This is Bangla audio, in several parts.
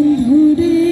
মনটা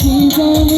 জীবনে